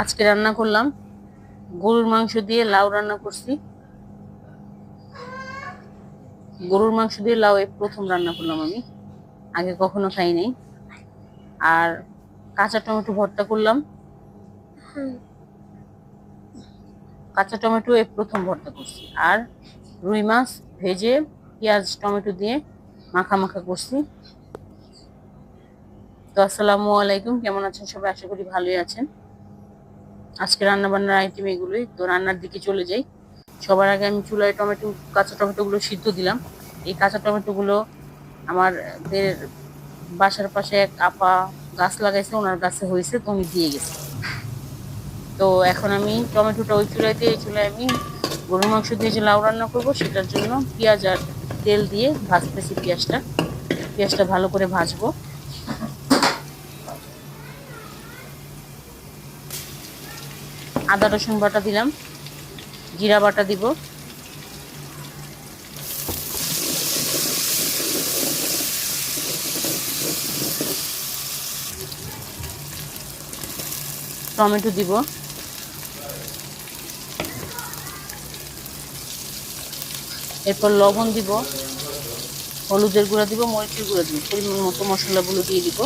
আজকে রান্না করলাম। গরুর মাংস দিয়ে লাউ রান্না করছি। গরুর মাংস দিয়ে লাউ এই প্রথম রান্না করলাম আমি। আগে কখনো খাই নাই। আর কাঁচা টমেটো ভর্তা করলাম। কাঁচা টমেটো এই প্রথম ভর্তা করছি। আর রুই মাছ ভেজে পেঁয়াজ টমেটো দিয়ে মাখা মাখা করছি। তো আসসালামু আলাইকুম। কেমন আছেন সবাই? আশা করি ভালোই আছেন। আজকে রান্না বান্নার আইটেম এগুলোই। তো রান্নার দিকে চলে যাই। সবার আগে আমি চুলায় টমেটো, কাঁচা টমেটো গুলো সিদ্ধ দিলাম। এই কাঁচা টমেটো গুলো আমাদের বাসার পাশে এক আপা গাছ লাগাইছে, ওনার গাছে হয়েছে, তো আমি দিয়ে গেছি। তো এখন আমি টমেটোটা ওই দিয়ে, এই চুলায় আমি গরুর মাংস দিয়ে যে লাউ রান্না করব, সেটার জন্য পেঁয়াজ আর তেল দিয়ে ভাজতেছি পেঁয়াজটা। পেঁয়াজটা ভালো করে ভাজবো। আদা, রসুন বাটা দিলাম। জিরা বাটা দিব। টমেটো দিব। এরপর লবণ দিব। হলুদের গুঁড়া দিব, মরিচের গুঁড়া দিব। পরিমাণ মতো মশলাগুলো দিয়ে দিব।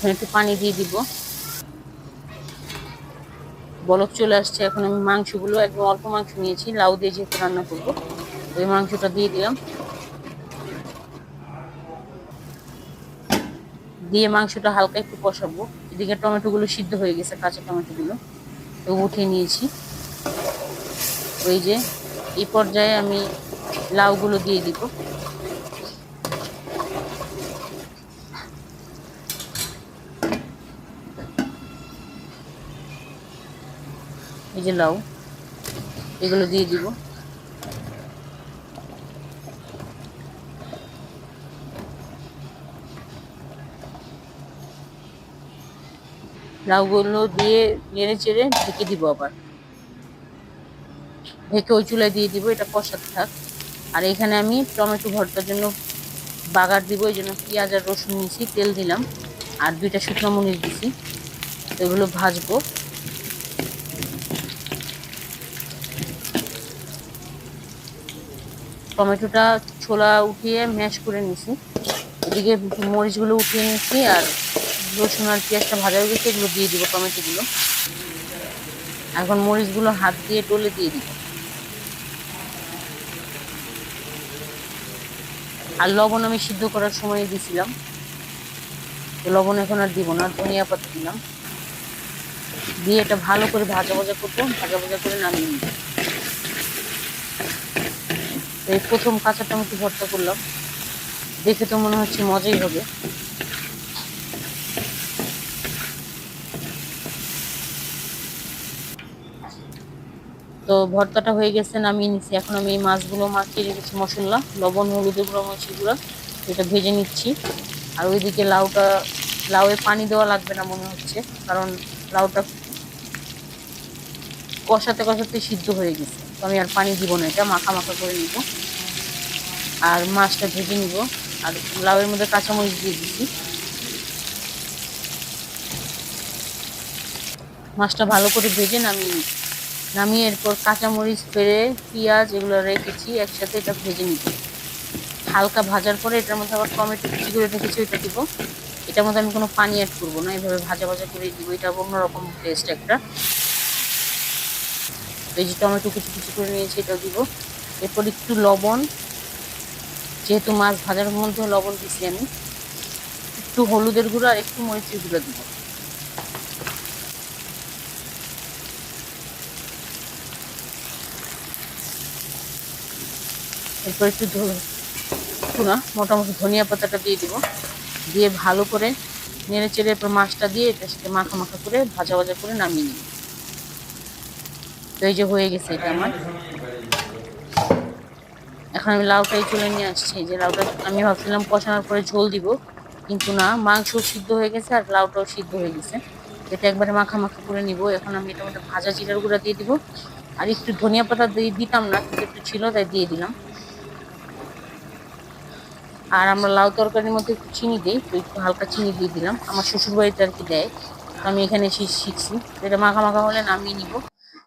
এখন একটু পানি দিয়ে দিব। বলক চলে আসছে, এখন আমি মাংসগুলো, একদম অল্প মাংস নিয়েছি, লাউ দিয়ে যেহেতু রান্না করব, ওই মাংসটা দিয়ে দিলাম। দিয়ে মাংসটা হালকা একটু কষাবো। এদিকে টমেটোগুলো সিদ্ধ হয়ে গেছে, কাঁচা টমেটোগুলো তো উঠে নিয়েছি। ওই যে, এই পর্যায়ে আমি লাউগুলো দিয়ে দিব। এই যে লাউ, এগুলো দিয়ে দিব। লাউগুলো দিয়ে নেড়ে চেড়ে ঢেকে দিব আবার। ঢেকে ওই চুলায় দিয়ে দিব, এটা কষাতে থাক। আর এখানে আমি টমেটো ভর্তার জন্য বাগার দিব, এই জন্য পেঁয়াজ আর রসুন নিয়েছি, তেল দিলাম। আর দুইটা শুকনো মরিচ দিছি, এগুলো ভাজবো। টমেটোটা ছোলা উঠিয়ে ম্যাশ করে নিছি এদিকে মরিচগুলো উঠিয়ে নিচ্ছি আর রসুন আর পেঁয়াজটা ভাজা হয়ে গেছে, এগুলো দিয়ে দিব টমেটোগুলো। এখন মরিচগুলো হাত দিয়ে টলে দিয়ে দিব। আর লবণ আমি সিদ্ধ করার সময় দিছিলাম। তো লবণ এখন আর দিব না, ধনিয়া পাতা দিলাম। দিয়ে এটা ভালো করে ভাজা ভাজা করব, ভাজা ভাজা করে নামিয়ে নিব। এই প্রথম কাঁচা টমেটো ভর্তা করলাম। দেখে তো মনে হচ্ছে মজাই হবে। তো ভর্তাটা হয়ে গেছে, নামিয়ে নিচ্ছি এখন আমি এই মাছগুলো মাখিয়ে রেখেছি মশলা, লবণ হলুদের গুঁড়ো, মরিচের গুঁড়ো, এটা ভেজে নিচ্ছি। আর ওইদিকে লাউটা, লাউয়ে পানি দেওয়া লাগবে না মনে হচ্ছে, কারণ লাউটা কষাতে কষাতে সিদ্ধ হয়ে গেছে। তো আমি আর পানি দিব না, এটা মাখা মাখা করে নিব। আর মাছটা ভেজে নিব। আর লাউয়ের মধ্যে কাঁচামরিচ দিয়ে দিচ্ছি মাছটা ভালো করে ভেজে নামিয়ে নিচ্ছি নামিয়ে এরপর কাঁচামরিচ ফেড়ে পেঁয়াজ এগুলো রেখেছি, একসাথে এটা ভেজে নিব। হালকা ভাজার পরে এটার মধ্যে আবার টমেটো কুচি করে রেখেছি, ওইটা দিব। এটার মধ্যে আমি কোনো পানি অ্যাড করব না, এভাবে ভাজা ভাজা করে দিব। এটা অন্যরকম টেস্ট একটা। এই টমেটো কুচি কুচি করে নিয়েছি এটা দিব। এরপর একটু লবণ, যেহেতু মাছ ভাজার মধ্যে লবণ দিছি আমি, একটু হলুদের গুঁড়ো আর একটু মরিচের গুঁড়ো দিব। এরপর একটু একটু না, মোটামুটি ধনিয়া পাতাটা দিয়ে দিব। দিয়ে ভালো করে নেড়ে চেড়ে এরপর মাছটা দিয়ে এটার সাথে মাখা মাখা করে ভাজা ভাজা করে নামিয়ে নিব। তো এই যে হয়ে গেছে এটা আমার। এখন আমি লাউটাই তুলে নিয়ে আসছি। যে লাউটা আমি ভাবছিলাম কষানোর পরে ঝোল দিব, কিন্তু না, মাংস সিদ্ধ হয়ে গেছে আর লাউটাও সিদ্ধ হয়ে গেছে। এটা একবারে মাখা মাখা করে নিব। এখন আমি এটা মধ্যে ভাজা জিরার গুঁড়া দিয়ে দিব। আর একটু ধনিয়া পাতা দিয়ে দিতাম না, কিন্তু একটু ছিল, তাই দিয়ে দিলাম। আর আমরা লাউ তরকারির মধ্যে একটু চিনি দিই, তো একটু হালকা চিনি দিয়ে দিলাম। আমার শ্বশুরবাড়িতে আর কি দেয়। আমি এখানে শিখছি। এটা মাখা মাখা হলে নামিয়ে নিব।